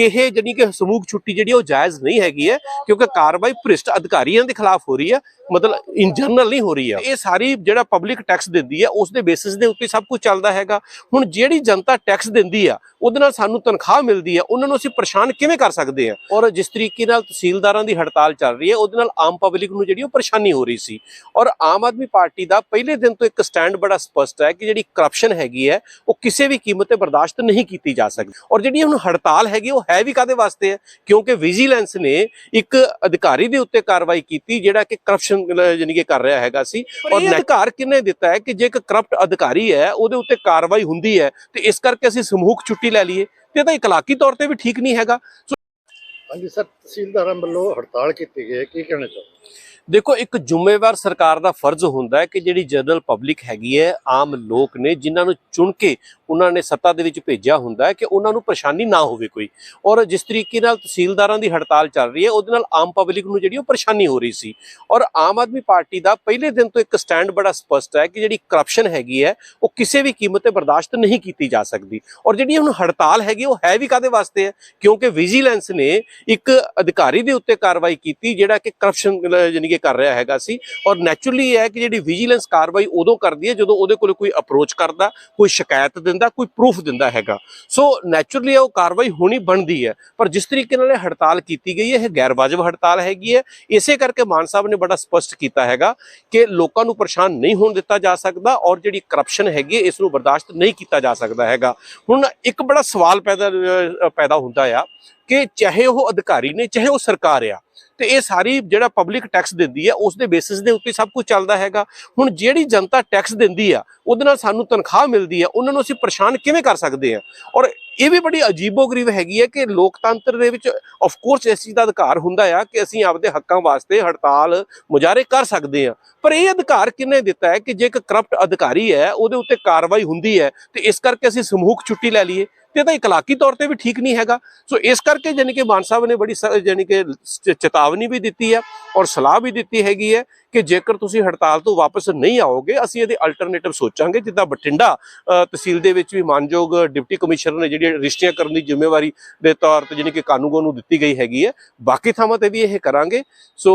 ਕਿ ਇਹ ਜਾਨੀ ਕਿ ਸਮੂਹ ਛੁੱਟੀ ਜਿਹੜੀ ਉਹ ਜਾਇਜ਼ ਨਹੀਂ ਹੈਗੀ ਹੈ, ਕਿਉਂਕਿ ਕਾਰਵਾਈ ਭ੍ਰਿਸ਼ਟ ਅਧਿਕਾਰੀਆਂ ਦੇ ਖਿਲਾਫ ਹੋ ਰਹੀ ਹੈ ਮਤਲਬ ਇਨ ਜਨਰਲ ਨਹੀਂ ਹੋ ਰਹੀ ਹੈ ਇਹ ਸਾਰੀ ਜਿਹੜਾ ਪਬਲਿਕ ਟੈਕਸ ਦਿੰਦੀ ਹੈ ਉਸ ਦੇ ਬੇਸਿਸ ਦੇ ਉੱਤੇ ਸਭ ਕੁਝ ਚੱਲਦਾ ਹੈਗਾ। ਹੁਣ ਜਿਹੜੀ ਜਨਤਾ ਟੈਕਸ ਦਿੰਦੀ ਆ, ਉਹਦੇ ਨਾਲ ਸਾਨੂੰ ਤਨਖਾਹ ਮਿਲਦੀ ਹੈ ਉਹਨਾਂ ਨੂੰ ਅਸੀਂ ਪਰੇਸ਼ਾਨ ਕਿਵੇਂ ਕਰ ਸਕਦੇ ਆ? ਔਰ ਜਿਸ ਤਰੀਕੇ ਨਾਲ ਤਹਿਸੀਲਦਾਰਾਂ ਦੀ ਹੜਤਾਲ ਚੱਲ ਰਹੀ ਹੈ ਉਹਦੇ ਨਾਲ ਆਮ ਪਬਲਿਕ ਨੂੰ ਜਿਹੜੀ ਉਹ ਪਰੇਸ਼ਾਨੀ ਹੋ ਰਹੀ ਸੀ। ਔਰ ਆਮ ਆਦਮੀ ਪਾਰਟੀ ਦਾ ਪਹਿਲੇ ਦਿਨ ਤੋਂ ਇੱਕ ਸਟੈਂਡ ਬੜਾ ਸਪਸ਼ਟ ਹੈ ਕਿ ਜਿਹੜੀ ਕਰਪਸ਼ਨ ਹੈਗੀ ਹੈ, ਉਹ ਕਿਸੇ ਵੀ ਕੀਮਤ ਤੇ ਬਰਦਾਸ਼ਤ ਨਹੀਂ ਕੀਤੀ ਜਾ ਸਕਦੀ। ਔਰ ਜਿਹੜੀ ਹੁਣ ਹੜਤਾਲ ਹੈਗੀ, ਉਹ ਹੈ ਵੀ ਕਾਦੇ ਵਾਸਤੇ ਹੈ? ਕਿਉਂਕਿ ਵਿਜੀਲੈਂਸ ਨੇ ਇੱਕ ਅਧਿਕਾਰੀ ਦੇ ਉੱਤੇ ਕਾਰਵਾਈ ਕੀਤੀ ਜਿਹੜਾ ਕਿ ਕਰਪਸ਼ਨ ਜਾਨੀ ਕਿ ਕਰ ਰਿਹਾ ਹੈਗਾ ਸੀ। ਔਰ ਅਧਿਕਾਰ ਕਿੰਨੇ ਦਿੱਤਾ ਹੈ ਕਿ ਜੇ ਇੱਕ ਕਰਪਟ ਅਧਿਕਾਰੀ ਹੈ ਉਹਦੇ ਉੱਤੇ ਕਾਰਵਾਈ ਹੁੰਦੀ ਹੈ ਤੇ ਇਸ ਕਰਕੇ ਅਸੀਂ ਸਮੂਹਕ ਛੁੱਟੀ ਲੈ ਲਈਏ। ਤੇ ਇਹ ਤਾਂ ਇਕਲਾਕੀ ਤੌਰ ਤੇ ਵੀ ਠੀਕ ਨਹੀਂ ਹੈਗਾ। ਹਾਂਜੀ ਸਰ ਤਹਿਸੀਲਦਾਰਾਂ ਵੱਲੋਂ ਹੜਤਾਲ ਕੀਤੀ ਗਈ ਹੈ ਕੀ ਕਹਿਣਾ ਚਾਹੁੰਦੇ ਦੇਖੋ ਇੱਕ ਜ਼ਿੰਮੇਵਾਰ ਸਰਕਾਰ ਦਾ ਫਰਜ਼ ਹੁੰਦਾ ਹੈ ਕਿ ਜਿਹੜੀ ਜਨਰਲ ਪਬਲਿਕ ਹੈਗੀ ਹੈ ਆਮ ਲੋਕ ਨੇ ਜਿਨ੍ਹਾਂ ਨੂੰ ਚੁਣ ਕੇ ਉਹਨਾਂ ਨੇ ਸੱਤਾ ਦੇ ਵਿੱਚ ਭੇਜਿਆ ਹੁੰਦਾ ਕਿ ਉਹਨਾਂ ਨੂੰ ਪਰੇਸ਼ਾਨੀ ਨਾ ਹੋਵੇ ਕੋਈ। ਔਰ ਜਿਸ ਤਰੀਕੇ ਨਾਲ ਤਹਿਸੀਲਦਾਰਾਂ ਦੀ ਹੜਤਾਲ ਚੱਲ ਰਹੀ ਹੈ, ਉਹਦੇ ਨਾਲ ਆਮ ਪਬਲਿਕ ਨੂੰ ਜਿਹੜੀ ਉਹ ਪਰੇਸ਼ਾਨੀ ਹੋ ਰਹੀ ਸੀ। ਔਰ ਆਮ ਆਦਮੀ ਪਾਰਟੀ ਦਾ ਪਹਿਲੇ ਦਿਨ ਤੋਂ ਇੱਕ ਸਟੈਂਡ ਬੜਾ ਸਪਸ਼ਟ ਹੈ ਕਿ ਜਿਹੜੀ ਕਰਪਸ਼ਨ ਹੈਗੀ ਹੈ, ਉਹ ਕਿਸੇ ਵੀ ਕੀਮਤ ਤੇ ਬਰਦਾਸ਼ਤ ਨਹੀਂ ਕੀਤੀ ਜਾ ਸਕਦੀ। ਔਰ ਜਿਹੜੀ ਹੁਣ ਹੜਤਾਲ ਹੈਗੀ, ਉਹ ਹੈ ਵੀ ਕਾਦੇ ਵਾਸਤੇ ਹੈ? ਕਿਉਂਕਿ ਵਿਜੀਲੈਂਸ ਨੇ ਇੱਕ ਅਧਿਕਾਰੀ ਦੇ ਉੱਤੇ ਕਾਰਵਾਈ ਕੀਤੀ, ਜਿਹੜਾ ਕਿ ਕਰਪਸ਼ਨ ਯਾਨੀ ਕਿ ਕਰ ਰਿਹਾ ਹੈਗਾ ਸੀ। ਔਰ ਨੈਚੁਰਲੀ ਹੈ ਕਿ ਜਿਹੜੀ ਵਿਜੀਲੈਂਸ ਕਾਰਵਾਈ ਉਦੋਂ ਕਰਦੀ ਹੈ, ਜਦੋਂ ਉਹਦੇ ਕੋਲ ਕੋਈ ਅਪਰੋਚ ਕਰਦਾ, ਕੋਈ ਸ਼ਿਕਾਇਤ ਦਿੰਦਾ ਕੋਈ ਪ੍ਰੂਫ ਦਿੰਦਾ ਹੈਗਾ। ਸੋ ਨੈਚੁਰਲੀ ਉਹ ਕਾਰਵਾਈ ਹੋਣੀ ਬਣਦੀ ਹੈ, ਪਰ ਜਿਸ ਤਰੀਕੇ ਨਾਲ ਇਹ ਹੜਤਾਲ ਕੀਤੀ ਗਈ ਹੈ, ਇਹ ਗੈਰ ਵਾਜਬ ਹੜਤਾਲ ਹੈਗੀ ਹੈ, ਇਸੇ ਕਰਕੇ ਮਾਨ ਸਾਹਿਬ ਨੇ ਬੜਾ ਸਪਸ਼ਟ ਕੀਤਾ ਹੈਗਾ ਕਿ ਲੋਕਾਂ ਨੂੰ ਪਰੇਸ਼ਾਨ ਨਹੀਂ ਹੋਣ ਦਿੱਤਾ ਜਾ ਸਕਦਾ ਔਰ ਜਿਹੜੀ ਕਰਪਸ਼ਨ ਹੈਗੀ ਹੈ ਇਸ ਨੂੰ ਬਰਦਾਸ਼ਤ ਨਹੀਂ ਕੀਤਾ ਜਾ ਸਕਦਾ ਹੈਗਾ। ਹੁਣ ਇੱਕ ਬੜਾ ਸਵਾਲ ਪੈਦਾ ਪੈਦਾ ਹੁੰਦਾ ਆ ਕਿ ਚਾਹੇ ਉਹ ਅਧਿਕਾਰੀ ਨੇ, ਚਾਹੇ ਉਹ ਸਰਕਾਰ ਆ, ਤੇ ਇਹ ਸਾਰੀ ਜਿਹੜਾ ਪਬਲਿਕ ਟੈਕਸ ਦਿੰਦੀ ਹੈ ਉਸ ਦੇ ਬੇਸਿਸ ਦੇ ਉੱਤੇ ਸਭ ਕੁਝ ਚੱਲਦਾ ਹੈਗਾ। ਹੁਣ ਜਿਹੜੀ ਜਨਤਾ ਟੈਕਸ ਦਿੰਦੀ ਆ, ਉਹਦੇ ਨਾਲ ਸਾਨੂੰ ਤਨਖਾਹ ਮਿਲਦੀ ਆ, ਉਹਨਾਂ ਨੂੰ ਅਸੀਂ ਪਰੇਸ਼ਾਨ ਕਿਵੇਂ ਕਰ ਸਕਦੇ ਆ? ਔਰ ਇਹ ਵੀ ਬੜੀ ਅਜੀਬੋ-ਗਰੀਬ ਹੈਗੀ ਹੈ ਕਿ ਲੋਕਤੰਤਰ ਦੇ ਵਿੱਚ ਆਫ ਕੋਰਸ ਇਸ ਚੀਜ਼ ਦਾ ਅਧਿਕਾਰ ਹੁੰਦਾ ਆ ਕਿ ਅਸੀਂ ਆਪਦੇ ਹੱਕਾਂ ਵਾਸਤੇ ਹੜਤਾਲ ਮੁਜ਼ਾਹਰੇ ਕਰ ਸਕਦੇ ਆ। ਪਰ ਇਹ ਅਧਿਕਾਰ ਕਿੰਨੇ ਦਿੱਤਾ ਹੈ ਕਿ ਜੇ ਇੱਕ ਕਰਪਟ ਅਧਿਕਾਰੀ ਹੈ, ਉਹਦੇ ਉੱਤੇ ਕਾਰਵਾਈ ਹੁੰਦੀ ਹੈ, ਤੇ ਇਸ ਕਰਕੇ ਅਸੀਂ ਸਮੂਹਕ ਛੁੱਟੀ ਲੈ ਲਈਏ। ਤੇ ਤਾਂ ਇਕਲਾਕੀ ਤੌਰ ਤੇ ਵੀ ਠੀਕ ਨਹੀਂ ਹੈਗਾ। ਸੋ ਇਸ ਕਰਕੇ ਜਾਨੀ ਕਿ ਮਾਨ ਸਾਹਿਬ ਨੇ ਬੜੀ ਸ- ਜਾਨੀ ਕਿ ਚੇਤਾਵਨੀ ਵੀ ਦਿੱਤੀ ਹੈ ਔਰ ਸਲਾਹ ਵੀ ਦਿੱਤੀ ਹੈਗੀ ਹੈ ਕਿ ਜੇਕਰ ਤੁਸੀਂ ਹੜਤਾਲ ਤੋਂ ਵਾਪਸ ਨਹੀਂ ਆਓਗੇ, ਅਸੀਂ ਇਹਦੇ ਅਲਟਰਨੇਟਿਵ ਸੋਚਾਂਗੇ, ਜਿੱਦਾਂ ਬਠਿੰਡਾ ਤਹਿਸੀਲ ਦੇ ਵਿੱਚ ਵੀ ਮਾਨਯੋਗ ਡਿਪਟੀ ਕਮਿਸ਼ਨਰ ਨੇ ਜਿਹੜੀ ਰਜਿਸਟਰੀਆਂ ਕਰਨ ਦੀ ਜ਼ਿੰਮੇਵਾਰੀ ਦੇ ਤੌਰ ਤੇ ਜਾਨੀ ਕਿ ਕਾਨੂੰਗੋ ਨੂੰ ਦਿੱਤੀ ਗਈ ਹੈਗੀ ਹੈ। ਬਾਕੀ ਥਾਵਾਂ ਤੇ ਵੀ ਇਹ ਕਰਾਂਗੇ। ਸੋ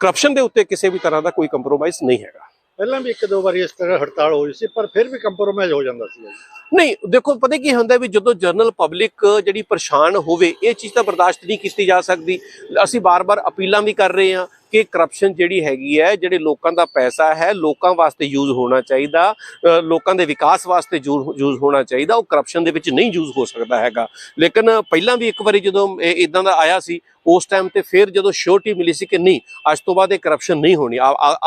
ਕਰਪਸ਼ਨ ਦੇ ਉੱਤੇ ਕਿਸੇ ਵੀ ਤਰ੍ਹਾਂ ਦਾ ਕੋਈ ਕੰਪਰੋਮਾਈਜ਼ ਨਹੀਂ ਹੈਗਾ। ਪਹਿਲਾਂ ਵੀ ਇੱਕ ਦੋ ਵਾਰੀ ਇਸ ਤਰ੍ਹਾਂ ਹੜਤਾਲ ਹੋਈ ਸੀ, ਪਰ ਫਿਰ ਵੀ ਕੰਪਰੋਮਾਈਜ਼ ਹੋ ਜਾਂਦਾ ਸੀ। ਨਹੀਂ, ਦੇਖੋ, ਪਤਾ ਕੀ ਹੁੰਦਾ ਵੀ ਜਦੋਂ ਜਨਰਲ ਪਬਲਿਕ ਜਿਹੜੀ ਪਰੇਸ਼ਾਨ ਹੋਵੇ, ਇਹ ਚੀਜ਼ ਤਾਂ ਬਰਦਾਸ਼ਤ ਨਹੀਂ ਕੀਤੀ ਜਾ ਸਕਦੀ। ਅਸੀਂ ਬਾਰ-ਬਾਰ ਅਪੀਲਾਂ ਵੀ ਕਰ ਰਹੇ ਹਾਂ ਕਿ ਕਰਪਸ਼ਨ ਜਿਹੜੀ ਹੈਗੀ ਹੈ, ਜਿਹੜੇ ਲੋਕਾਂ ਦਾ ਪੈਸਾ ਹੈ, ਲੋਕਾਂ ਵਾਸਤੇ ਯੂਜ਼ ਹੋਣਾ ਚਾਹੀਦਾ ਲੋਕਾਂ ਦੇ ਵਿਕਾਸ ਵਾਸਤੇ ਯੂਜ਼ ਹੋਣਾ ਚਾਹੀਦਾ, ਉਹ ਕਰਪਸ਼ਨ ਦੇ ਵਿੱਚ ਨਹੀਂ ਯੂਜ਼ ਹੋ ਸਕਦਾ ਹੈਗਾ। ਲੇਕਿਨ ਪਹਿਲਾਂ ਵੀ ਇੱਕ ਵਾਰੀ ਜਦੋਂ ਇਦਾਂ ਦਾ ਆਇਆ ਸੀ, ਉਸ ਟਾਈਮ ਤੇ ਫਿਰ ਜਦੋਂ ਸ਼ੋਰਟੀ ਮਿਲੀ ਸੀ ਕਿ ਨਹੀਂ, ਅੱਜ ਤੋਂ ਬਾਅਦ ਇਹ ਕਰਪਸ਼ਨ ਨਹੀਂ ਹੋਣੀ।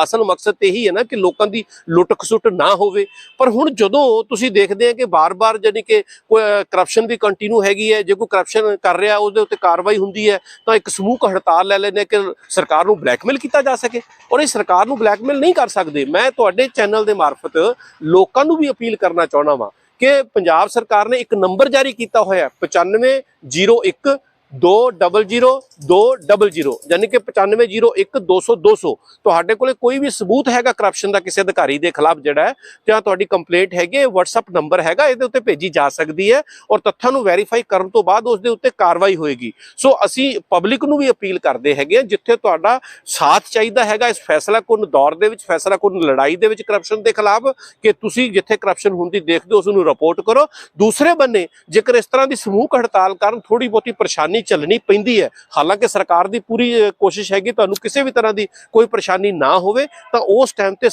ਅਸਲ ਮਕਸਦ ਤੇ ਇਹੀ ਹੈ ਨਾ ਕਿ ਲੋਕਾਂ ਦੀ ਲੁੱਟ ਖਸੁੱਟ ਨਾ ਹੋਵੇ। ਪਰ ਹੁਣ ਜਦੋਂ ਤੁਸੀਂ ਦੇਖਦੇ ਆ ਕਿ ਬਾਰ-ਬਾਰ ਜਾਨੀ ਕਿ ਕਰਪਸ਼ਨ ਵੀ ਕੰਟੀਨਿਊ ਹੈਗੀ ਹੈ, ਜੇ ਕੋਈ ਕਰਪਸ਼ਨ ਕਰ ਰਿਹਾ, ਉਹਦੇ ਉੱਤੇ ਕਾਰਵਾਈ ਹੁੰਦੀ ਹੈ, ਤਾਂ ਇੱਕ ਸਮੂਹਕ ਹੜਤਾਲ ਲੈ ਲੈਂਦੇ ਕਿ ਸਰਕਾਰ ਨੂੰ ਬਲੈਕ ਬਲੈਕਮੇਲ ਕੀਤਾ ਜਾ ਸਕੇ ਔਰ ਇਹ ਸਰਕਾਰ ਨੂੰ ਬਲੈਕਮੇਲ ਨਹੀਂ ਕਰ ਸਕਦੇ। ਮੈਂ ਤੁਹਾਡੇ ਚੈਨਲ ਦੇ ਮਾਰਫਤ ਲੋਕਾਂ ਨੂੰ ਵੀ ਅਪੀਲ ਕਰਨਾ ਚਾਹਣਾ ਵਾਂ ਕਿ ਪੰਜਾਬ ਸਰਕਾਰ ਨੇ ਇੱਕ ਨੰਬਰ ਜਾਰੀ ਕੀਤਾ ਹੋਇਆ ਹੈ, 9501 200 200 ਯਾਨੀ ਕਿ 9501 200 200 ਤੁਹਾਡੇ ਕੋਲੇ ਕੋਈ ਵੀ ਸਬੂਤ ਹੈਗਾ ਕਰਪਸ਼ਨ ਦਾ ਕਿਸੇ ਅਧਿਕਾਰੀ ਦੇ ਖਿਲਾਫ ਜਿਹੜਾ ਹੈ, ਜਾਂ ਤੁਹਾਡੀ ਕੰਪਲੇਂਟ ਹੈਗੀ ਹੈ WhatsApp ਨੰਬਰ ਹੈਗਾ, ਇਹਦੇ ਉੱਤੇ ਭੇਜੀ ਜਾ ਸਕਦੀ ਹੈ ਔਰ ਤੱਥਾਂ ਨੂੰ ਵੈਰੀਫਾਈ ਕਰਨ ਤੋਂ ਬਾਅਦ ਉਸ ਦੇ ਉੱਤੇ ਕਾਰਵਾਈ ਹੋਏਗੀ। ਸੋ ਅਸੀਂ ਪਬਲਿਕ ਨੂੰ ਵੀ ਅਪੀਲ ਕਰਦੇ ਹੈਗੇ ਹਾਂ, ਜਿੱਥੇ ਤੁਹਾਡਾ ਸਾਥ ਚਾਹੀਦਾ ਹੈਗਾ ਇਸ ਫੈਸਲਾ ਕੁਨ ਦੌਰ ਦੇ ਵਿੱਚ ਫੈਸਲਾ ਕੁਨ ਲੜਾਈ ਦੇ ਵਿੱਚ ਕਰਪਸ਼ਨ ਦੇ ਖਿਲਾਫ, ਕਿ ਤੁਸੀਂ ਜਿੱਥੇ ਕਰਪਸ਼ਨ ਹੁੰਦੀ ਦੇਖਦੇ ਹੋ, ਉਸ ਨੂੰ ਰਿਪੋਰਟ ਕਰੋ। ਦੂਸਰੇ ਬੰਨੇ, ਜੇਕਰ ਇਸ ਤਰ੍ਹਾਂ ਦੀ ਸਮੂਹ ਹੜਤਾਲ ਕਾਰਨ ਥੋੜੀ ਬਹੁਤੀ ਪਰੇਸ਼ਾਨੀ ਚੱਲਣੀ ਪੈਂਦੀ ਹੈ। ਹਾਲਾਂਕਿ ਸਰਕਾਰ ਦੀ ਪੂਰੀ ਕੋਸ਼ਿਸ਼ ਹੈਗੀ ਤੁਹਾਨੂੰ ਕਿਸੇ ਵੀ ਤਰ੍ਹਾਂ ਦੀ ਕੋਈ ਪਰੇਸ਼ਾਨੀ ਨਾ ਹੋਵੇ, ਤਾਂ ਉਸ ਟਾਈਮ ਤੇ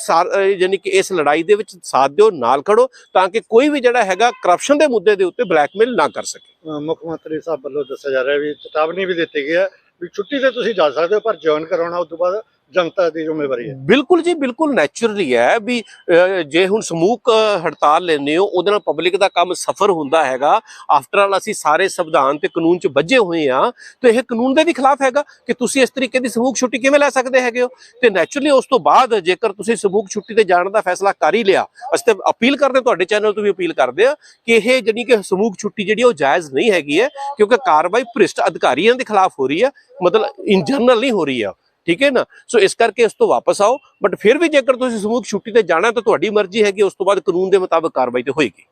ਯਾਨੀ ਕਿ ਇਸ ਲੜਾਈ ਦੇ ਵਿੱਚ ਸਾਥ ਦਿਓ, ਨਾਲ ਖੜੋ, ਤਾਂ ਕਿ ਕੋਈ ਵੀ ਜਿਹੜਾ ਹੈਗਾ ਕਰਪਸ਼ਨ ਦੇ ਮੁੱਦੇ ਦੇ ਉੱਤੇ ਬਲੈਕਮੇਲ ਨਾ ਕਰ ਸਕੇ। ਮੁੱਖ ਮੰਤਰੀ ਸਾਹਿਬ ਵੱਲੋਂ ਦੱਸਿਆ ਜਾ ਰਿਹਾ ਵੀ ਚੇਤਾਵਨੀ ਵੀ ਦਿੱਤੀ ਗਈ ਹੈ ਵੀ ਛੁੱਟੀ ਤੇ ਤੁਸੀਂ ਜਾ ਸਕਦੇ ਹੋ, ਪਰ ਜੁਆਇਨ ਕਰਾਉਣਾ, ਉਸ ਤੋਂ ਬਾਅਦ ਜਨਤਾ ਦੀ ਜ਼ਿੰਮੇਵਾਰੀ ਹੈ। ਬਿਲਕੁਲ ਜੀ, ਬਿਲਕੁਲ ਨੈਚੁਰਲੀ ਹੈ ਵੀ ਜੇ ਹੁਣ ਸਮੂਹ ਹੜਤਾਲ ਲੈਂਦੇ ਹੋ, ਉਹਦੇ ਨਾਲ ਪਬਲਿਕ ਦਾ ਕੰਮ ਸਫਰ ਹੁੰਦਾ ਹੈਗਾ। ਆਫਟਰ ਆਲ ਅਸੀਂ ਸਾਰੇ ਸੰਵਿਧਾਨ ਤੇ ਕਾਨੂੰਨ 'ਚ ਬੱਝੇ ਹੋਏ ਆ ਤੇ ਇਹ ਕਾਨੂੰਨ ਦੇ ਵੀ ਖਿਲਾਫ ਹੈਗਾ ਕਿ ਤੁਸੀਂ ਇਸ ਤਰੀਕੇ ਦੀ ਸਮੂਹ ਛੁੱਟੀ ਕਿਵੇਂ ਲੈ ਸਕਦੇ ਹੈਗੇ ਹੋ? ਤੇ ਨੈਚੁਰਲੀ ਉਸ ਤੋਂ ਬਾਅਦ ਜੇਕਰ ਤੁਸੀਂ ਸਮੂਹ ਛੁੱਟੀ ਤੇ ਜਾਣ ਦਾ ਫੈਸਲਾ ਕਰ ਹੀ ਲਿਆ, ਅਸੀਂ ਤੇ ਅਪੀਲ ਕਰਦੇ ਤੁਹਾਡੇ ਚੈਨਲ ਤੋਂ ਵੀ ਅਪੀਲ ਕਰਦੇ ਆ ਕਿ ਇਹ ਜਿਹੜੀ ਕਿ ਸਮੂਹ ਛੁੱਟੀ ਜਿਹੜੀ ਉਹ ਜਾਇਜ਼ ਨਹੀਂ ਹੈਗੀ ਹੈ, ਕਿਉਂਕਿ ਕਾਰਵਾਈ ਭ੍ਰਿਸ਼ਟ ਅਧਿਕਾਰੀਆਂ ਦੇ ਖਿਲਾਫ ਹੋ ਰਹੀ ਹੈ। ਮਤਲਬ ਇਨ ਜਨਰਲ ਨਹੀਂ ਹੋ ਰਹੀ ਆ। ਠੀਕ ਹੈ ਨਾ? ਸੋ ਇਸ ਕਰਕੇ ਇਸ ਤੋਂ ਵਾਪਸ ਆਓ ਬਟ ਫਿਰ ਵੀ ਜੇਕਰ ਤੁਸੀਂ ਸਮੂਹ ਛੁੱਟੀ ਤੇ ਜਾਣਾ ਤਾਂ ਤੁਹਾਡੀ ਮਰਜ਼ੀ ਹੈਗੀ, ਉਸ ਤੋਂ ਬਾਅਦ ਕਾਨੂੰਨ ਦੇ ਮੁਤਾਬਕ ਕਾਰਵਾਈ ਤੇ ਹੋਏਗੀ।